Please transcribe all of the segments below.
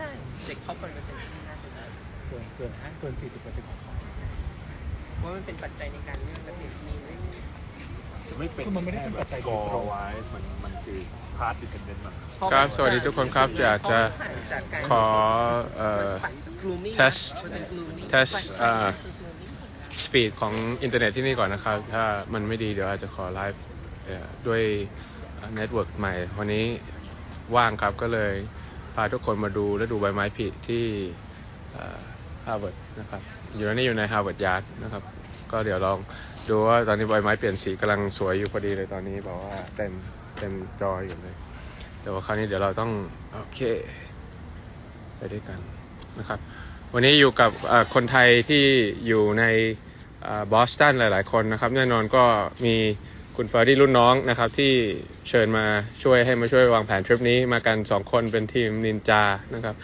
ใช่เด็กท็อปวันเปอร์เซ็นต์น่าจะได้เกินเกินห้าเกินสี่สิบเปอร์เซ็นต์ของเขาว่ามันเป็นปัจจัยในการเลือกนักเรียนที่นี่ไหมไม่เป็นคือมันไม่ได้เป็นปัจจัยกโดอยตรงไว้มันมันคือพาร์ทดิพเอนเดนต์มันครับสวัสดีทุกคนครับอยากจะขอเอ่อ test test เอ่อสปีดของอินเทอร์เน็ตที่นี่ก่อนนะครับ ถ้ามันไม่ดีเดี๋ยวอาจจะขอไลฟ์เอ่อด้วยเน็ตเวิร์กใหม่ วันนี้ว่างครับก็เลย พาทุกคนมาดูและดูใบไม้ผลิที่ฮาร์วาร์ดนะครับอยู่นนี้อยู่ในฮาร์วาร์ดยาร์ดนะครับ ก็เดี๋ยวลองดูว่าตอนนี้ใบไม้เปลี่ยนสีกำลังสวยอยู่พอดีเลยตอนนี้บอกว่าเต็มเต็มจออยู่เลยแต่ว่าคราวนี้เดี๋ยวเราต้องโอเคไปด้วยกันนะครับ วันนี้อยู่กับคนไทยที่อยู่ในบอสตันหลาย ๆ คนนะครับ แน่นอนก็มี คุณเฟอร์ดี้รุ่นน้องนะครับที่เชิญมาช่วยให้มาช่วยวางแผนทริปนี้มากัน 2 คนเป็นทีมนินจานะครับ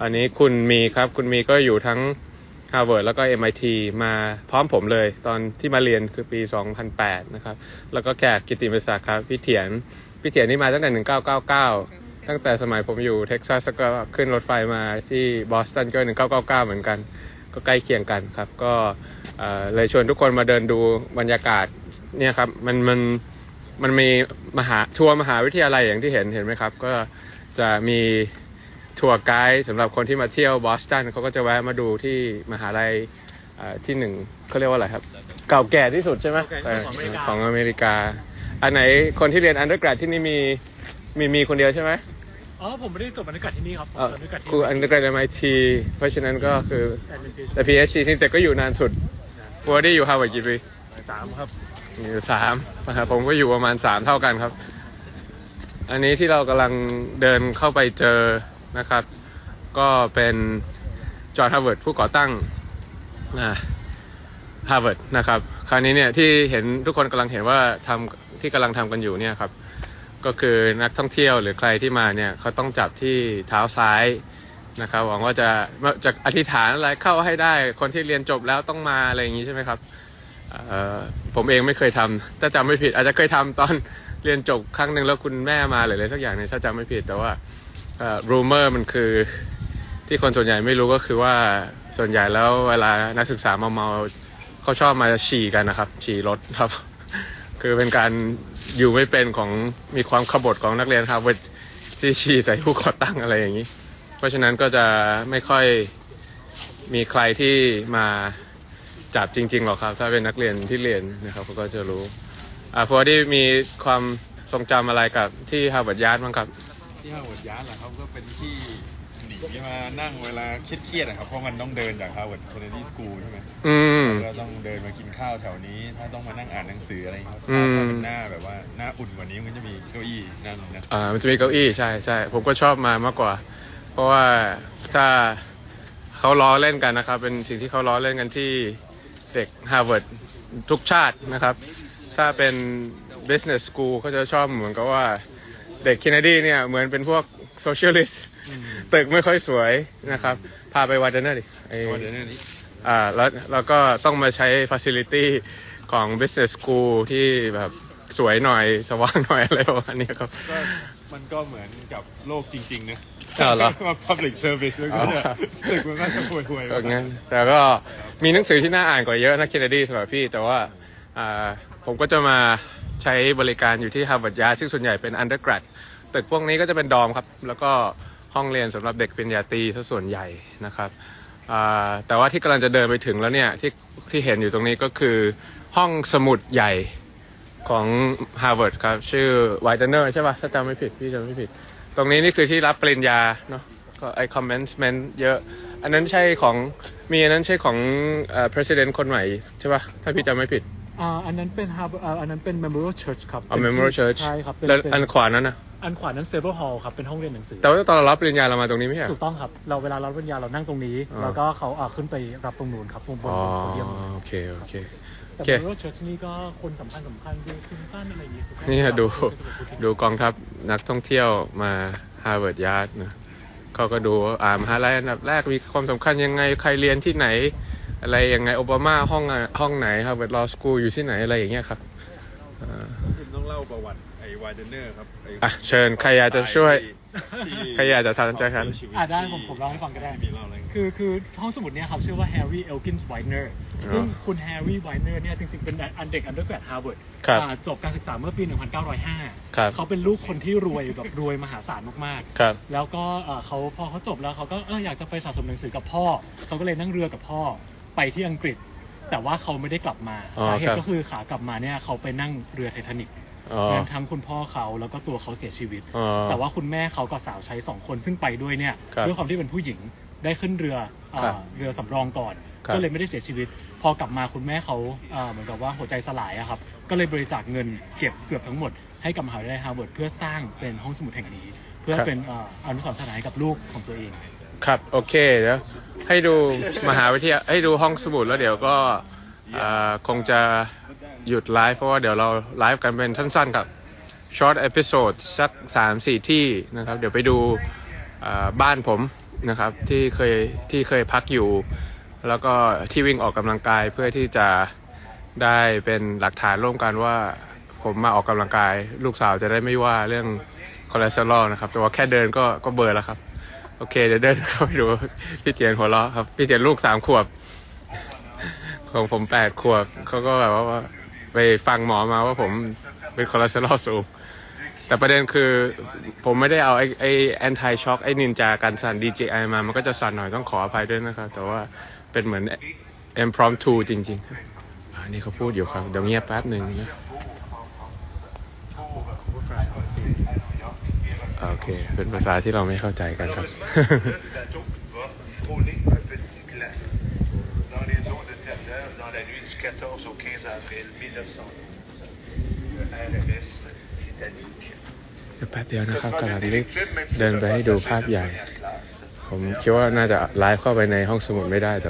อันนี้คุณมีครับ คุณมีก็อยู่ทั้ง Harvard แล้วก็ MIT มาพร้อมผมเลยตอนที่มาเรียนคือปี 2008 นะครับ แล้วก็แขกกิตติมศักดิ์ครับพี่เถียนพี่เถียนนี่มาตั้งแต่ 1999 ตั้งแต่สมัยผมอยู่เท็กซัสก็ขึ้นรถไฟมาที่บอสตันก็ 1999 เหมือนกัน ก็ใกล้เคียงกันครับก็ เอ่อเลยชวนทุกคนมาเดินดูบรรยากาศเนี่ยครับมันมันมันมีมหาทัวร์มหาวิทยาลัยอย่างที่เห็นเห็นไหมครับ ก็จะมีทัวร์ไกด์สำหรับคนที่มาเที่ยวบอสตันเขาก็จะแวะมาดูที่มหาลัยเอ่อที่หนึ่งเขาเรียกว่าอะไรครับ เก่าแก่ที่สุดใช่ไหมเออของอเมริกา อันไหนคนที่เรียนอันเดอร์แกรดที่นี่มีมีมีคนเดียวใช่ไหมอ๋อผมไม่ได้จบบรรยากาศที่นี่ครับผมเอ่อจบบรรยากาศที่ครูอันเดอร์แกรด MIT เพราะฉะนั้นก็คือแต่ PhD ที่แต่ก็อยู่นานสุด ปัวได้อยู่ฮาวาร์ดกี่ปีสามครับอยู่สามนะครับผมก็อยู่ประมาณสามเท่ากันครับ อันนี้ที่เรากำลังเดินเข้าไปเจอนะครับ ก็เป็นจอห์นฮาร์วาร์ดผู้ก่อตั้งฮาร์วาร์ดนะครับ คราวนี้เนี่ยที่เห็นทุกคนกำลังเห็นว่าทำที่กำลังทำกันอยู่เนี่ยครับก็คือนักท่องเที่ยวหรือใครที่มาเนี่ยเขาต้องจับที่เท้าซ้าย นะครับหวังว่าจะจะอธิษฐานอะไรเข้าให้ได้คนที่เรียนจบแล้วต้องมาอะไรอย่างนี้ใช่ไหมครับผมเองไม่เคยทำถ้าจำไม่ผิดอาจจะเคยทำตอนเรียนจบครั้งหนึ่งแล้วคุณแม่มาหรืออะไรสักอย่างนึงถ้าจำไม่ผิดแต่ว่ารูเมอร์มันคือที่คนส่วนใหญ่ไม่รู้ก็คือว่าส่วนใหญ่แล้วเวลานักศึกษาเมาๆเขาชอบมาฉี่กันนะครับ ฉี่รถครับ คือเป็นการอยู่ไม่เป็นของมีความขบฏของนักเรียนฮาร์วาร์ดที่ฉี่ใส่ผู้ก่อตั้งอะไรอย่างนี้ ราะฉะนั้นก็จะไม่ค่อยมีใครที่มาจับจริงๆหรอกครับ ถ้าเป็นนักเรียนที่เรียนนะครับเขาก็จะรู้อ่าฟอร์ดี้มีความทรงจำอะไรกับที่ฮาร์วาร์ดยาร์ดบ้างครับ ที่ฮาร์วาร์ดยาร์ดเหรอครับก็เป็นที่หนีมานั่งเวลาเครียดๆนะครับเพราะมันต้องเดินจากฮาร์วาร์ดเคนเนดีสกูลใช่ไหมอืม ก็ต้องเดินมากินข้าวแถวนี้ ถ้าต้องมานั่งอ่านหนังสืออะไรอย่างเงี้ยครับอืม ถ้าเป็นหน้าแบบว่าหน้าอุ่นกว่านี้มันจะมีเก้าอี้นั่งนะอ่ามันจะมีเก้าอี้ใช่ใช่ผมก็ชอบมามากกว่า เพราะว่าถ้าเขาล้อเล่นกันนะครับ เป็นสิ่งที่เขาล้อเล่นกันที่เด็กฮาร์วาร์ดทุกชาตินะครับ ถ้าเป็น business school เขาจะชอบเหมือนกับว่าเด็ก Kennedy เนี่ยเหมือนเป็นพวก socialist ตึกไม่ค่อยสวยนะครับ พาไปวาเดนเนอร์ดิไอ้เพราะเดี๋ยวนี้อ่าแล้วแล้วก็ต้องมาใช้ facility ของ business school ที่แบบสวยหน่อยสว่างหน่อยอะไรประมาณนี้ครับก็มันก็เหมือนกับโลกจริง ๆ นะ อ้าวเหรอ มา public service แล้วก็เนี่ยตึกมันก็จะห่วยๆก็งั้นแต่ก็มีหนังสือที่น่าอ่านกว่าเยอะนะ Kennedy สำหรับพี่ แต่ว่าอ่าผมก็จะมาใช้บริการอยู่ที่ Harvard Yard ซึ่งส่วนใหญ่เป็น undergrad ตึกพวกนี้ก็จะเป็นดอมครับ แล้วก็ห้องเรียนสำหรับเด็กปริญญาตรีซะส่วนใหญ่นะครับอ่าแต่ว่าที่กำลังจะเดินไปถึงแล้วเนี่ยที่ที่เห็นอยู่ตรงนี้ก็คือห้องสมุดใหญ่ของ Harvard ครับ ชื่อ Widener ใช่ป่ะถ้าจำไม่ผิด พี่จำไม่ผิด ตรงนี้นี่คือที่รับปริญญาเนาะก็ไอ commencement เยอะ อันนั้นใช่ของมีอันนั้นใช่ของเอ่อ president คนใหม่ใช่ป่ะถ้าพี่จำไม่ผิดอ่าอันนั้นเป็นฮาร์อันนั้นเป็น Memorial Church ครับอ๋อเป็นที่ memorial church ใช่ครับเป็นแล้วเป็นอันขวานั้นนะอันขวานั้น Saber Hall ครับ เป็นห้องเรียนหนังสือ แต่ว่าตอนเรารับปริญญาเรามาตรงนี้ไม่ใช่เหรอถูกต้องครับ เราเวลารับปริญญาเรานั่งตรงนี้อ๋อแล้วก็เขาอ่าขึ้นไปรับตรงนู้นครับตรงบนอ๋อโพเดียมโอเค โอเค แต่โอเค Memorial Church นี่ก็คนสำคัญสำคัญดูคุณท่านอะไรอย่างงี้นี่ดูเป็นสมุดพุทธิดูกองทัพนักท่องเที่ยวมา Harvard Yard นะเขาก็ดูอ่ามหาลัยอันดับแรกมีความสำคัญยังไงใครเรียนที่ไหน อะไรยังไงโอบามาห้องอะห้องไหน Harvard Law School อยู่ที่ไหนอะไรอย่างเงี้ยครับคุณต้องเล่าประวัติไอ้วายเดนเนอร์ครับไอะเชิญใครอยากจะช่วย ที่ใครอยากจะทันใจกันอะได้ผมผมเล่าให้ฟังก็ได้มีเล่าอะไรคือคือห้องสมุดเนี่ยครับชื่อว่า Harry Elkins Weiner ซึ่งคุณ Harry Weiner เนี่ยจริงๆ เป็นอันเด็ก undergrad Harvard ครับอ่าจบการศึกษาเมื่อปี1905ครับเขาเป็นลูกคนที่รวยแบบรวยมหาศาลมากครับ ๆ แล้วก็เอ่อเขาพอเขาจบแล้วเขาก็เอออยากจะไปสะสมหนังสือกับพ่อ เขาก็เลยนั่งเรือกับพ่อไปที่อังกฤษ แต่ว่าเขาไม่ได้กลับมาอ๋อสาเหครัตุบ ก็คือขากลับมาเนี่ยเขาไปนั่งเรือไททานิกอ๋อ ทั้งคุณพ่อเขาแล้วก็ตัวเขาเสียชีวิต อ๋อ แต่ว่าคุณแม่เขากับสาวใช้สองคนซึ่งไปด้วยเนี่ยครับด้วยความที่เป็นผู้หญิงได้ขึ้นเรือเอ่อครับเรือสำรองก่อน ครับก็เลยไม่ได้เสียชีวิต พอกลับมาคุณแม่เขาเอ่อเหมือนกับว่าหัวใจสลายอะครับ ก็เลยบริจาคเงินเก็บเกือบทั้งหมดให้กับมหาวิทยาลัยฮาร์วาร์ดเพื่อสร้างเป็นห้องสมุดแห่งนี้ เพื่อเป็นเอ่ออนุสรณ์สถานให้กับลูกของตัวเอง ครับ โอเคเดี๋ยวให้ดูมหาวิทยาให้ดูห้องสมุดแล้วเดี๋ยวก็เอ่อคงจะหยุดไลฟ์เพราะว่าเดี๋ยวเราไลฟ์กันเป็นสั้นๆกับ short episode สัก3-4ที่นะครับ เดี๋ยวไปดูเอ่อบ้านผมนะครับที่เคยที่เคยพักอยู่ แล้วก็ที่วิ่งออกกำลังกายเพื่อที่จะได้เป็นหลักฐานร่วมกันว่า ผมมาออกกำลังกาย ลูกสาวจะได้ไม่ว่าเรื่องคอเลสเตอรอลนะครับ แต่ว่าแค่เดินก็ก็เบลอร์แล้วครับ โอเคเดี๋ยวเดินเข้าไปดูพี่เตียนหัวเราะครับ พี่เตียนลูกสามขวบ ของผมแปดขวบเขาก็แบบว่าไปฟังหมอมาว่าผมเป็นคอเลสเตอรอลสูงแต่ประเด็นคือผมไม่ได้เอาไอ้ไอ้แอนตี้ช็อคไอ้นินจาการสั่น DJI มา มันก็จะสั่นหน่อยต้องขออภัยด้วยนะครับ แต่ว่า เป็นเหมือน I'm p r o m p t o จริงๆอันนี้เขาพูดอยู่ครับ เดี๋ยวเงียบแป๊บหนึ่งนะ โอเค เป็นภาษาที่เราไม่เข้าใจกันครับ เดี๋ยวแป๊บเดียวนะครับกำลังบเดินไปให้ดูภาพใหญ่ ผมคิดว่าน่าจะไลฟ์เข้าไปในห้องสมุดไม่ได้แต่